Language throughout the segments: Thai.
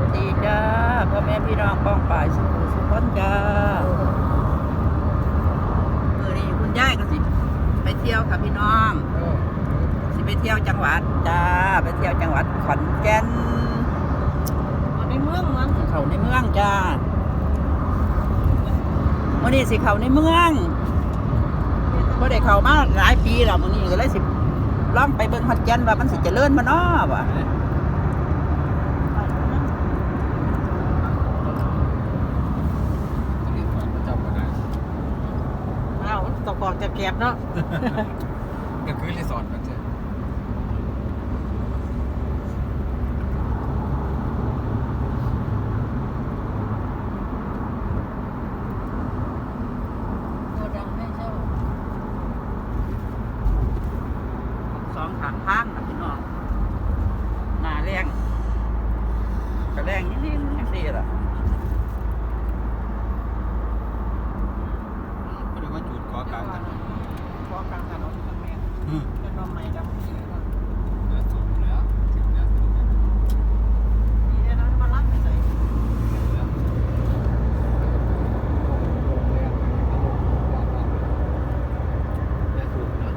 สดีจ้าพ่อแม่พี่น้องป้องป่ายสุขสุขคนจ้ามือนี้คุณยายก็สิ ไปเที่ยวค่ะพี่น้อง สิไปเที่ยวจังหวัดจ้า ไปเที่ยวจังหวัดขอนแก่นในเมืองมันเขาในเมืองจ้ามื่อนี้สิเขาในเมืองพอได้เข้ามาหลายปีแล้วมื่อนี้ก็เลยสิล่องไปเบิ่งขอนแก่นว่ามันสิเจริญมาเนาะวะ อ้ากบอกจะเก็บเนาะ ก็คือรีสอร์ทมันจะ ตัวดังไม่เช่า สองขางทางนะพี่น้องหน้าแรงก็แรงนิดๆอย่างนี้ล่ะ ก็เรียกว่าจุดเกาะกลางถนน พอกลางถนนกันแม่ อืม เป็นนมใหม่ดำสีเนาะ เนื้อสูงแล้วถึงแล้วถึงแล้ว มีได้นะมารับไปใส่ ถึงแล้วโรงแรมอารมณ์ว่าว่าเนื้อสูงนะ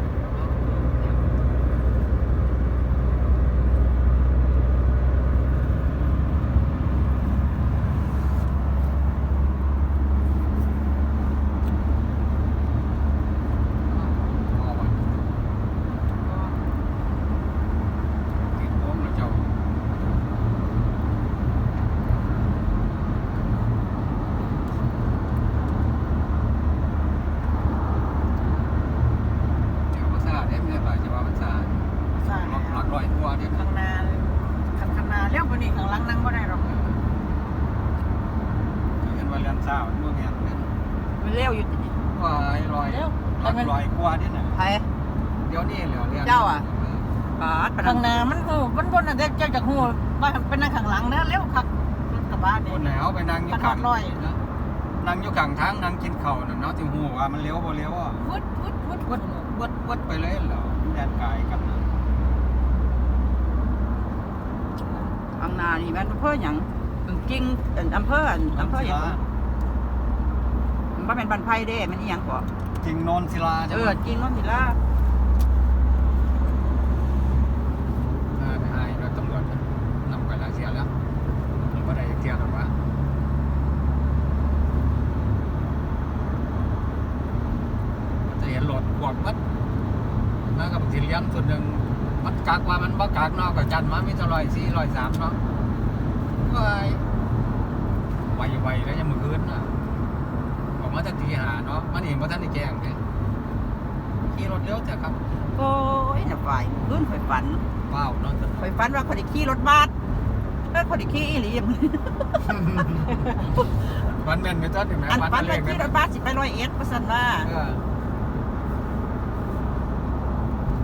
พ่อวันติดโค้งแล้วเจ้า เดี๋ยวมันสะอาดได้ไม่ได้ป่ะจะว่ามันสะอาด สร้าง หลักหลักร้อยตัวเดียว ข้างหน้าข้างข้างหน้าเลี้ยวไปนี่ข้าง หลังนั่งไม่ได้หรอกเห็นว่าเรียนซ่ามันเมื่อไงเนี่ยมันเร็วอยู่นี่ว่าไอ้ลอยเลี้ยวหลักร้อยกว่าเนี่ยน่ะไผเดี๋ยวนี้เหลือเรียนเจ้าอะปาดพนัข้างหน้ามันหูมันบนอะเด็กเจ้าจากหูว่าเป็นนั่งข้างหลังนะเลี้ยวขับรถกระบะคนี่นไหนเอาไปนั่งอยู่ขนาข้าดงร้อยนั่งอยู่ข้างทางนั่งกินข้าวน่ะเนาะที่หูว่ามันเลี้ยวบ่เลี้ยวอะวุดวุดวุดวุวัดดวัดวัดไปเลยเหรอแดนกายกันนะ ข้างหน้านี่แมันอำเภอหยังจริงๆอันอำเภออันอำเภอหยังมันบ่เป็นบันไพเด้มันอีหยังก่อจริงนนศิลาเออจริงมันสิล่ะเออไปให้รถตำรวจนำไปหลายเสียแล้วมันก็ได้เที่ยวหรอกว่าจะเห็นรถขวดมัดแล้วก็บางทีเลี้ยงส่วนหนึ่ง มันกากว่ามันบ่กากเนาะก็จันมามีเท่าไหร่สี่ร้อยสามเนาะว้ายไวไวๆแล้วยังมือคืนน่ะออกมาจากตีหาเนาะมันเองว่าท่านได้แจ้งเนี่ยขี่รถเร็วแต่ครับโอ้ยน่ะฝ่ายขึ้นข่อยฝันว้าวเนาะข่อยฝันว่าข่อยได้ขี่รถบัสเออข่อยได้ขี่อีหลีวันแม่นไปต้นถึงแม้อันวันฝันเลว่าขขี่รถบัสสิไปร้อยเอ็ดว่าซั่นว่าเออเอา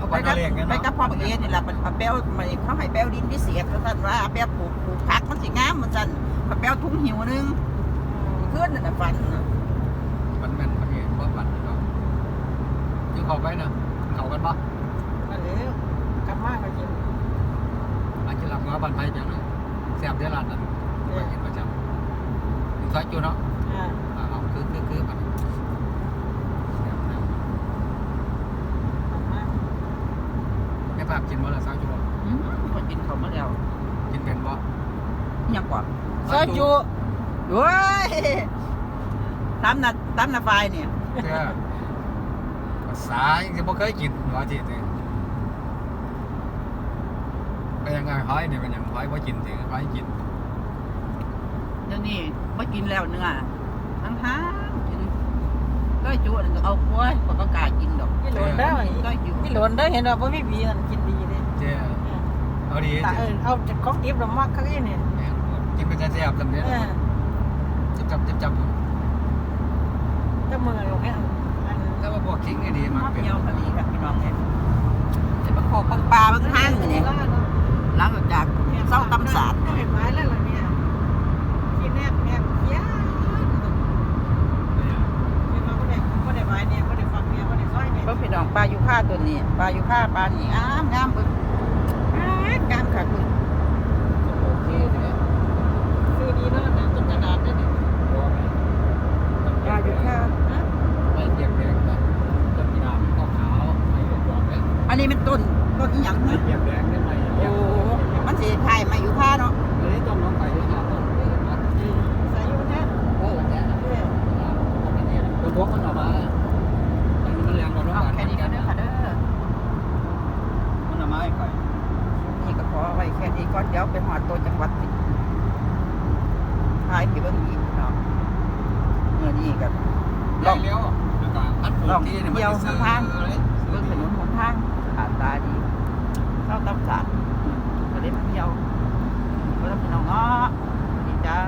ไปวันกับเลขเนี่ยไปเนาะกับพ่อบักเอ็ดนี่ล่ะมันเอาแป้วมันเขาให้แป้วดินพิเศษว่าซั่นว่าเอาแป้วปลูกปลูกผักมันสิงามว่าซั่นเอาแป้วถุงหิวหนึงขึ้นนั่นน่ะฝันน่ะวันแม่นวันนี้ว่าวันเนาะยังเขาไปนะเขากันปะนั่นเลยกลับมาก็กินอาจจะหลับเงาบันไปจังเลยแซ่บเดี๋ยวร้านนั้นไปกินประจำนี่ซอยจูเนาะอ่าอ่าเอาคือคือคือมันแซ่บนะ กลับมา แม่ ภาพกินบ่ละซอยจูอืมข่อยกินข้าวมาแล้วกินเป็นบ่อิหยังก่อนซอยจุโอ้ยตามน่ะตามน่ะฝ่ายเนี่ยเพื่อภาษายังสิบ่เคยกินว่าจีติเป็นยังไงหอยเนี่ยเป็นยังหอยบ่กินสิหอยกินเดี๋ยวนี้ไม่กินแล้วเนื้อทั้งห้างกิน ก็จุนั่นก็เอากล้วยก็ก็กล้ากินดอกกินหลนได้ก็อยู่กินหลนได้เห็นว่าบ่มีบีนั่นกินดีเลยเจ้เอาดีแต่เจ้เออเอาจากของดิบเรามากข้างนี้เนี่ยแม่นกินเป็นแซ่บๆจำเนี้ยเออจับจับจับจับเจ้ามือลงเนี่ยอันถ้าว่าพวกคิงนี่ดีมันมาเป็นเที่ยวพอดีครับพี่น้องเนี่ยจะมาขอปังปลาบางห้างเนี่ยหลั พี่น้องปลายูค่าตัวนี้ปลายูค่าปลานี่งามงามบึ้งามค่ะบึ้โอเคเลยซื้อดีเนาะนะต้นกระดาษนั่นเปลายูค่าไปเตียแดงต้นต้นกีฬาเป็นข้าวอันนี้เป็นต้นต้นอีหยังนะเตียแดงได้ไหมโอ้มันเสียไทยมาอยู่ค่าเนาะ ออกมาให้ไก่นี่ก็ขอไว้แค่นี้ก่อนเดี๋ยวไปหอดตัวจังหวัดสิถ่ายพี่เบิ่งอีกเนาะเมื่อนี้กับลองเลี้ยวแล้วก็พัดผูกที่เนี่ยมันจะซื้อเลยเบิ่งถนนหนทางผ่านตาดีเข้าตำสาดก็ได้มาเที่ยวก็ต้องพี่น้องเนาะสวัสดีจ้า